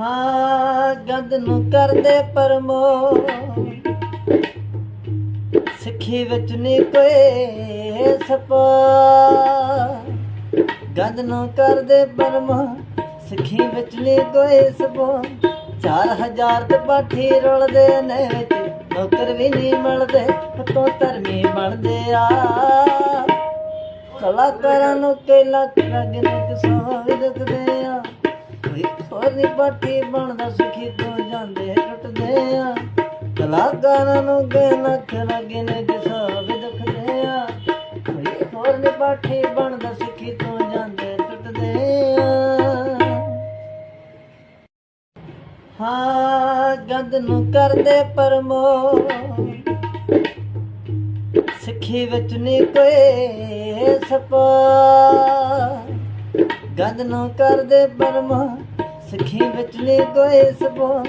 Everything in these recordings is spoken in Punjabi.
ਹਾਂ, ਗੰਦ ਨੂੰ ਕਰਦੇ ਪਰਮੋ ਸਿੱਖੀ ਵਿੱਚ ਨਹੀਂ ਕੋਈ ਸਪਾ। ਗੰਦ ਨੂੰ ਕਰਦੇ ਪਰਮੋ ਸਿੱਖੀ ਵਿੱਚ ਨਹੀਂ ਕੋਈ ਸਪਾ। 4000 ਤੇ ਪਾਠੀ ਰੁਲਦੇ ਨੇ ਵਿੱਚ, ਨੌਕਰ ਵੀ ਨਹੀਂ ਮਿਲਦੇ ਪਤੋਂ ਧਰਮੀ ਬਣਦੇ ਆ। ਕਲਾਕਾਰਾਂ ਨੂੰ ਕਈ ਲੱਖ ਲੱਗਨੇ ਕਿਸੋਂ ਵੀ ਹੋਰ ਨਹੀਂ ਪਾਠੀ ਬਣਦਾ ਸਿੱਖੀ ਤੋਂ ਜਾਂਦੇ ਟੁੱਟਦੇ ਆ। ਕਲਾਕਾਰਾਂ ਨੂੰ ਕਈ ਲੱਖ ਲੱਗਨੇ ਕਿਸੋਂ ਵੀ ਦੁਖਦੇ ਆ। ਕੋਈ ਹੋਰ ਨਹੀਂ ਪਾਠੀ ਬਣਦਾ ਸੁਖੀ ਤੋਂ ਜਾਂਦੇ ਟੁੱਟਦੇ ਆ। ਹਾਂ, ਗੰਦ ਨੂੰ ਕਰਦੇ ਪਰਮੋ ਸਿੱਖੀ ਵਿੱਚ ਨਹੀਂ ਕੋਈ ਸਪਾ। ਗੰਦ ਨੂੰ ਕਰਦੇ ਪਰਮੋ ਸਿੱਖੀ ਵਿੱਚ ਨਹੀਂ ਕੋਈ ਸਪਾ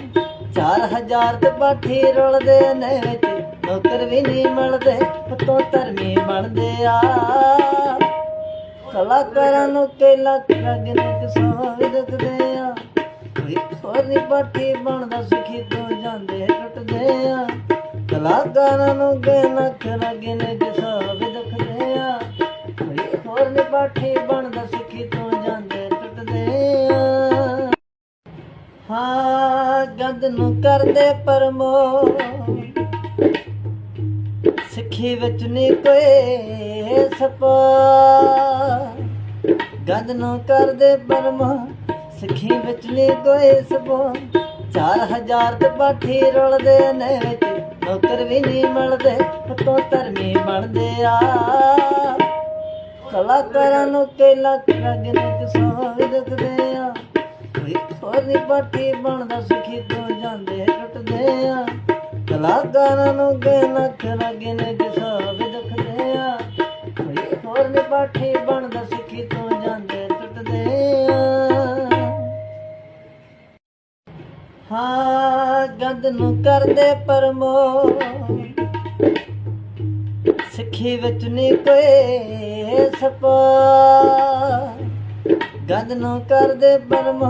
4000 ਤੇ ਪਾਠੀ ਰੁਲਦੇ ਨੇ ਵਿੱਚ, ਨੌਕਰ ਵੀ ਨਹੀਂ ਮਿਲਦੇ ਪਤੋਂ ਧਰਮੀ ਬਣਦੇ ਆ। ਕਲਾਕਾਰਾਂ ਨੂੰ ਕਈ ਲੱਖ ਲੱਗਨੇ ਕਿਸੋਂ ਵੀ ਦੁਖਦੇ ਆ। ਕੋਈ ਹੋਰ ਨਹੀਂ ਪਾਠੀ ਬਣਦਾ, ਸੁਖੀ ਤੋਂ ਜਾਂਦੇ ਟੁੱਟਦੇ ਆ। ਕਲਾਕਾਰਾਂ ਨੂੰ ਕਈ ਲੱਖ ਲੱਗਨੇ ਕਿਸੋਂ ਵੀ ਆ। ਕੋਈ ਹੋਰ ਨਹੀਂ ਪਾਠੀ ਹਾਂ, ਗੰਦ ਨੂੰ ਕਰਦੇ ਪਰਮੋ ਸਿੱਖੀ ਵਿੱਚ ਨਹੀਂ ਕੋਈ ਸਪਾ। ਗੰਦ ਨੂੰ ਕਰਦੇ ਪਰਮੋ ਸਿੱਖੀ ਵਿੱਚ ਨਹੀਂ ਕੋਈ ਸਪਾ। 4000 ਤੇ ਪਾਠੀ ਰੁਲਦੇ ਨੇ ਵਿੱਚ, ਨੌਕਰ ਵੀ ਨਹੀਂ ਮਿਲਦੇ ਪਤੋਂ ਧਰਮੀ ਬਣਦੇ ਆ। ਕਲਾਕਾਰਾਂ ਨੂੰ ਕਈ ਲੱਖ ਲੱਗਨੇ ਕਿਸੋਂ ਵੀ ਦੁਖਦੇ ਆ। ਕੋਈ ਹੋਰ ਪਾਠੀ ਬਣਦਾ ਸਿੱਖੀ ਤੋਂ ਜਾਂਦੇ ਟੁੱਟਦੇ ਆ। ਕਲਾਕਾਰਾਂ ਨੂੰ ਕਈ ਲੱਖ ਲੱਗਨੇ ਕਿਸੋਂ ਵੀ ਦੁਖਦੇ ਆ। ਕੋਈ ਹੋਰ ਨਹੀਂ ਬਣਦਾ ਸੁਖੀ ਤੋਂ ਜਾਂਦੇ ਟੁੱਟਦੇ ਆ। ਹਾਂ, ਗੰਦ ਨੂੰ ਕਰਦੇ ਪਰਮੋ ਸਿੱਖੀ ਵਿੱਚ ਨਹੀਂ ਕੋਈ ਸਪਾ। ਗੰਦ ਨੂੰ ਕਰਦੇ ਪਰਮੋ